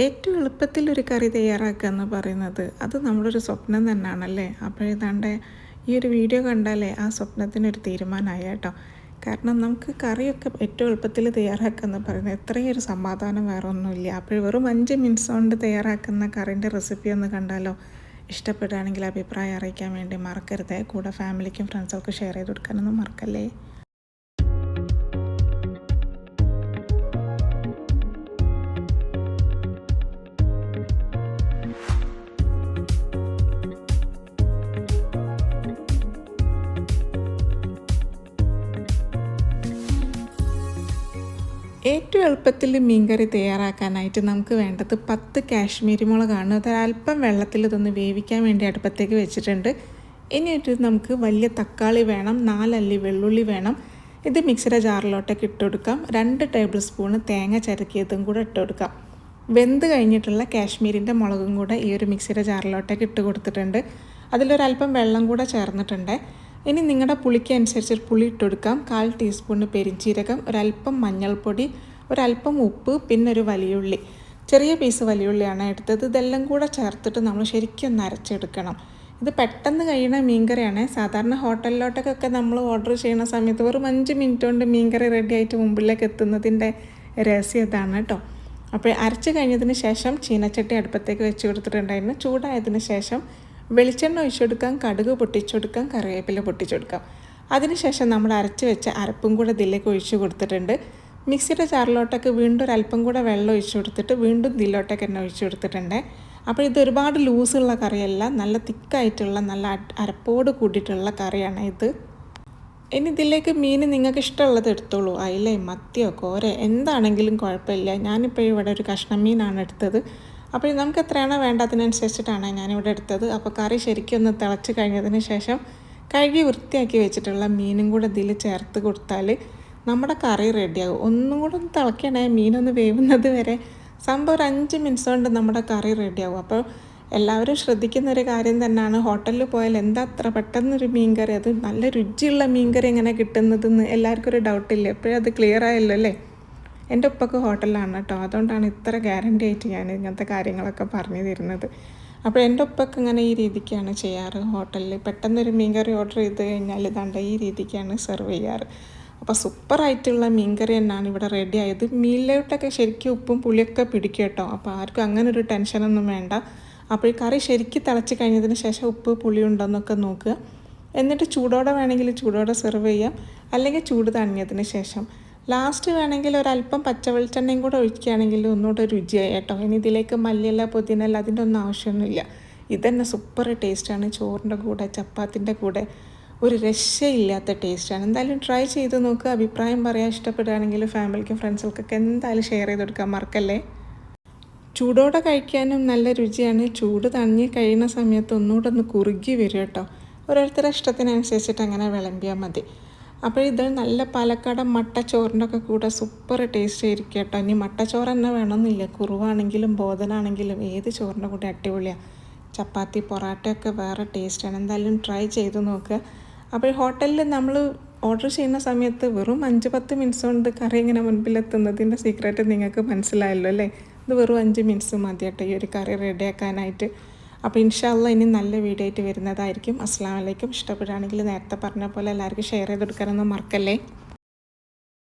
ഏറ്റവും എളുപ്പത്തിൽ ഒരു കറി തയ്യാറാക്കുക എന്ന് പറയുന്നത് അത് നമ്മളൊരു സ്വപ്നം തന്നെയാണല്ലേ അപ്പോഴേതാണ്ട് ഈ ഒരു വീഡിയോ കണ്ടാലേ ആ സ്വപ്നത്തിനൊരു തീരുമാനമായി കേട്ടോ. കാരണം നമുക്ക് കറിയൊക്കെ ഏറ്റവും എളുപ്പത്തിൽ തയ്യാറാക്കുക എന്ന് പറയുന്നത് എത്രയും ഒരു സമാധാനം വേറെ ഒന്നുമില്ല. അപ്പോൾ വെറും അഞ്ച് മിനിറ്റ്സ് കൊണ്ട് തയ്യാറാക്കുന്ന കറിന്റെ റെസിപ്പി ഒന്ന് കണ്ടാലോ? ഇഷ്ടപ്പെടുകയാണെങ്കിൽ അഭിപ്രായം അറിയിക്കാൻ വേണ്ടി മറക്കരുത്. കൂടെ ഫാമിലിക്കും ഫ്രണ്ട്സൊക്കെ ഷെയർ ചെയ്ത് കൊടുക്കാനൊന്നും മറക്കല്ലേ? ഏറ്റവും എളുപ്പത്തിൽ മീൻകറി തയ്യാറാക്കാനായിട്ട് നമുക്ക് വേണ്ടത് പത്ത് കാശ്മീരി മുളകാണ്. അത് അല്പം വെള്ളത്തിൽ ഇതൊന്ന് വേവിക്കാൻ വേണ്ടി അടുപ്പത്തേക്ക് വെച്ചിട്ടുണ്ട്. ഇനിയിട്ട് നമുക്ക് വലിയ തക്കാളി വേണം നാലല്ലി വെള്ളുള്ളി വേണം. ഇത് മിക്സിയുടെ ജാറിലോട്ടൊക്കെ ഇട്ട് കൊടുക്കാം. രണ്ട് ടേബിൾ സ്പൂണ് തേങ്ങ ചരക്കിയതും കൂടെ ഇട്ട് കൊടുക്കാം. വെന്ത് കഴിഞ്ഞിട്ടുള്ള കാശ്മീരിന്റെ മുളകും കൂടെ ഈ ഒരു മിക്സിയുടെ ജാറിലോട്ടൊക്കെ ഇട്ട് കൊടുത്തിട്ടുണ്ട്. അതിലൊരല്പം വെള്ളം കൂടെ ചേർന്നിട്ടുണ്ട്. ഇനി നിങ്ങളുടെ പുളിക്ക് അനുസരിച്ച് പുളി ഇട്ടെടുക്കാം. കാൽ ടീസ്പൂണ് പെരിഞ്ചീരകം ഒരല്പം മഞ്ഞൾപ്പൊടി ഒരല്പം ഉപ്പ് പിന്നെ ഒരു വലിയുള്ളി. ചെറിയ പീസ് വലിയുള്ളിയാണ് എടുത്തത്. ഇതെല്ലാം കൂടെ ചേർത്തിട്ട് നമ്മൾ ശരിക്കും അരച്ചെടുക്കണം. ഇത് പെട്ടെന്ന് കഴിയുന്ന മീൻകറിയാണ്. സാധാരണ ഹോട്ടലിലോട്ടൊക്കെ നമ്മൾ ഓർഡർ ചെയ്യുന്ന സമയത്ത് വെറും അഞ്ച് മിനിറ്റ് കൊണ്ട് മീൻകറി റെഡി ആയിട്ട് മുമ്പിലേക്ക് എത്തുന്നതിന്റെ രഹസ്യം ഇതാണ് കേട്ടോ. അപ്പോൾ അരച്ച് കഴിഞ്ഞതിന് ശേഷം ചീനച്ചട്ടി അടുപ്പത്തേക്ക് വെച്ച് കൊടുത്തിട്ടുണ്ടായിരുന്നു. ചൂടായതിന് ശേഷം വെളിച്ചെണ്ണ ഒഴിച്ചെടുക്കാം കടുക് പൊട്ടിച്ചെടുക്കാം കറിവേപ്പില പൊട്ടിച്ചെടുക്കാം. അതിനുശേഷം നമ്മൾ അരച്ച് വെച്ച അരപ്പും കൂടെ ഇതിലേക്ക് ഒഴിച്ച് കൊടുത്തിട്ടുണ്ട്. മിക്സിയുടെ ചാറിലോട്ടൊക്കെ വീണ്ടും ഒരു അല്പം കൂടെ വെള്ളം ഒഴിച്ചു കൊടുത്തിട്ട് വീണ്ടും ഇതിലോട്ടൊക്കെ തന്നെ ഒഴിച്ചു കൊടുത്തിട്ടുണ്ട്. അപ്പോൾ ഇത് ഒരുപാട് ലൂസുള്ള കറിയല്ല നല്ല തിക്കായിട്ടുള്ള നല്ല അരപ്പോട് കൂടിയിട്ടുള്ള കറിയാണ് ഇത്. ഇനി ഇതിലേക്ക് മീൻ നിങ്ങൾക്ക് ഇഷ്ടമുള്ളത് എടുത്തോളൂ. അയിലേ മത്തിയോ കോര എന്താണെങ്കിലും കുഴപ്പമില്ല. ഞാനിപ്പോൾ ഇവിടെ ഒരു കഷ്ണം മീനാണ് എടുത്തത്. അപ്പോൾ നമുക്ക് എത്രയാണോ വേണ്ടതിനനുസരിച്ചിട്ടാണ് ഞാനിവിടെ എടുത്തത്. അപ്പോൾ കറി ശരിക്കും ഒന്ന് തിളച്ച് കഴിഞ്ഞതിന് ശേഷം കഴുകി വൃത്തിയാക്കി വെച്ചിട്ടുള്ള മീനും കൂടെ ഇതിൽ ചേർത്ത് കൊടുത്താൽ നമ്മുടെ കറി റെഡിയാകും. ഒന്നും കൂടെ ഒന്ന് തിളക്കണേ മീനൊന്ന് വേവുന്നത് വരെ. സംഭവം ഒരു അഞ്ച് മിനിറ്റ്സ് കൊണ്ട് നമ്മുടെ കറി റെഡിയാകും. അപ്പോൾ എല്ലാവരും ശ്രദ്ധിക്കുന്ന ഒരു കാര്യം തന്നെയാണ്. ഹോട്ടലിൽ പോയാൽ എന്താ അത്ര പെട്ടെന്നൊരു മീൻകറി? അത് നല്ല രുചിയുള്ള മീൻകറി എങ്ങനെ കിട്ടുന്നതെന്ന് എല്ലാവർക്കും ഒരു ഡൗട്ടില്ല എപ്പോഴും അത് ക്ലിയർ ആയല്ലോ അല്ലേ? എന്റെ ഉപ്പക്ക് ഹോട്ടലിലാണ് കേട്ടോ. അതുകൊണ്ടാണ് ഇത്ര ഗ്യാരണ്ടി ആയിട്ട് ഞാൻ ഇങ്ങനത്തെ കാര്യങ്ങളൊക്കെ പറഞ്ഞു തരുന്നത്. അപ്പോൾ എന്റെ ഉപ്പൊക്കെ ഇങ്ങനെ ഈ രീതിക്കാണ് ചെയ്യാറ് ഹോട്ടലിൽ പെട്ടെന്നൊരു മീൻ കറി ഓർഡർ ചെയ്ത് കഴിഞ്ഞാൽ ഇതാണ്ട് ഈ രീതിക്കാണ് സെർവ് ചെയ്യാറ്. അപ്പോൾ സൂപ്പറായിട്ടുള്ള മീൻകറി തന്നെയാണ് ഇവിടെ റെഡി ആയത്. മീനിലോട്ടൊക്കെ ശരിക്കും ഉപ്പും പുളിയൊക്കെ പിടിക്കും കേട്ടോ. അപ്പോൾ ആർക്കും അങ്ങനെ ഒരു ടെൻഷനൊന്നും വേണ്ട. അപ്പോൾ ഈ കറി ശരിക്കും തിളച്ച് കഴിഞ്ഞതിന് ശേഷം ഉപ്പ് പുളി ഉണ്ടോയെന്നൊക്കെ നോക്കുക. എന്നിട്ട് ചൂടോടെ വേണമെങ്കിൽ ചൂടോടെ സെർവ് ചെയ്യാം. അല്ലെങ്കിൽ ചൂട് തണിഞ്ഞതിന് ശേഷം. ലാസ്റ്റ് വേണമെങ്കിൽ ഒരല്പം പച്ച വെളിച്ചെണ്ണയും കൂടെ ഒഴിക്കുകയാണെങ്കിൽ ഒന്നുകൂടെ രുചിയായി കേട്ടോ. ഇനി ഇതിലേക്ക് മല്ലിയല്ല പുതിനല്ല അതിന്റെ ഒന്നും ആവശ്യമൊന്നുമില്ല. ഇതന്നെ സൂപ്പർ ടേസ്റ്റാണ് ചോറിന്റെ കൂടെ ചപ്പാത്തിന്റെ കൂടെ. ഒരു രക്ഷയില്ലാത്ത ടേസ്റ്റാണ് എന്തായാലും ട്രൈ ചെയ്ത് നോക്കുക അഭിപ്രായം പറയാൻ ഇഷ്ടപ്പെടുകയാണെങ്കിൽ ഫാമിലിക്കും ഫ്രണ്ട്സുകൾക്കൊക്കെ എന്തായാലും ഷെയർ ചെയ്ത് കൊടുക്കാൻ മറക്കല്ലേ? ചൂടോടെ കഴിക്കാനും നല്ല രുചിയാണ്. ചൂട് തണിഞ്ഞ് കഴിയുന്ന സമയത്ത് ഒന്നുകൂടെ ഒന്ന് കുറുകി വരും കേട്ടോ. ഓരോരുത്തരുടെ ഇഷ്ടത്തിനനുസരിച്ചിട്ട് അങ്ങനെ വിളമ്പിയാൽ മതി. അപ്പോൾ ഇത് നല്ല പാലക്കാട് മട്ടച്ചോറിന്റെ ഒക്കെ കൂടെ സൂപ്പർ ടേസ്റ്റ് ആയിരിക്കും കേട്ടോ ഇനി മട്ടച്ചോറ് തന്നെ വേണമെന്നില്ല. കുറുവാണെങ്കിലും ബോധനാണെങ്കിലും ഏത് ചോറിന്റെ കൂടെ അടിപൊളിയാണ് ചപ്പാത്തി പൊറാട്ടയൊക്കെ വേറെ ടേസ്റ്റാണ് എന്തായാലും ട്രൈ ചെയ്ത് നോക്കുക അപ്പോൾ ഹോട്ടലിൽ നമ്മൾ ഓർഡർ ചെയ്യുന്ന സമയത്ത് വെറും അഞ്ച് പത്ത് മിനിറ്റ്സ് കൊണ്ട് കറി ഇങ്ങനെ മുൻപിലെത്തുന്നതിന്റെ സീക്രട്ട് നിങ്ങൾക്ക് മനസ്സിലായല്ലോ അല്ലേ? ഇത് വെറും അഞ്ച് മിനിറ്റ്സ് മതി കേട്ടോ ഈ ഒരു കറി റെഡിയാക്കാനായിട്ട് അപ്പോൾ ഇൻഷാല്ല ഇനി നല്ല വീഡിയോ ആയിട്ട് വരുന്നതായിരിക്കും. അസ്സാം വലൈക്കും ഇഷ്ടപ്പെടുകയാണെങ്കിൽ നേരത്തെ പറഞ്ഞ പോലെ എല്ലാവർക്കും ഷെയർ ചെയ്ത് കൊടുക്കാനൊന്നും മറക്കല്ലേ?